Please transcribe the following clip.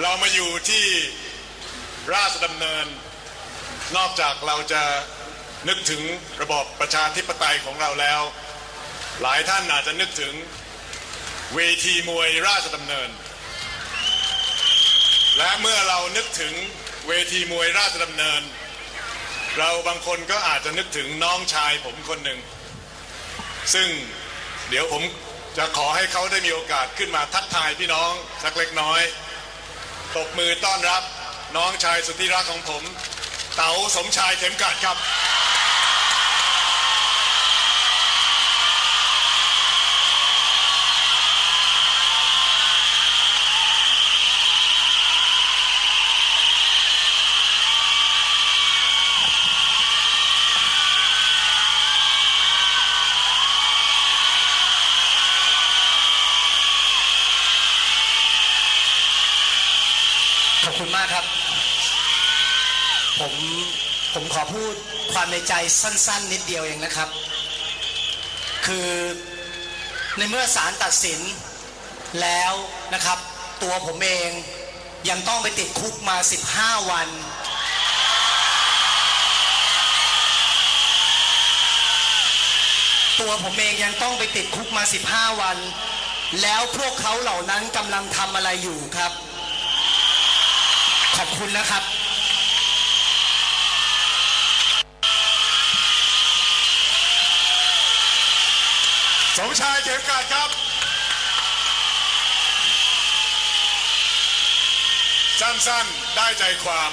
เรามาอยู่ที่ราชดำเนิน นอกจากเราจะนึกถึงระบอบประชาธิปไตยของเราแล้ว หลายท่านอาจจะนึกถึงเวทีมวยราชดำเนิน และเมื่อเรานึกถึงเวทีมวยราชดำเนิน เราบางคนก็อาจจะนึกถึงน้องชายผมคนหนึ่ง ซึ่งเดี๋ยวผมจะขอให้เขาได้มีโอกาสขึ้นมาทักทายพี่น้องสักเล็กน้อย ตบมือต้อนรับน้องชายสุดที่รักของผม เต๋าสมชายเข็มกัดครับ ขอบคุณมากครับ ผมผมขอพูดความในใจสั้น ๆ นิดเดียวเองนะครับ คือในเมื่อศาลตัดสินแล้วนะครับ ตัวผมเองยังต้องไปติดคุกมา 15 วัน ตัวผมเองยังต้องไปติดคุกมา 15 วัน แล้วพวกเขาเหล่านั้นกำลังทำอะไรอยู่ครับ อบคุณนะครับสมชายเข็มกัดครับสั้นๆได้ใจความ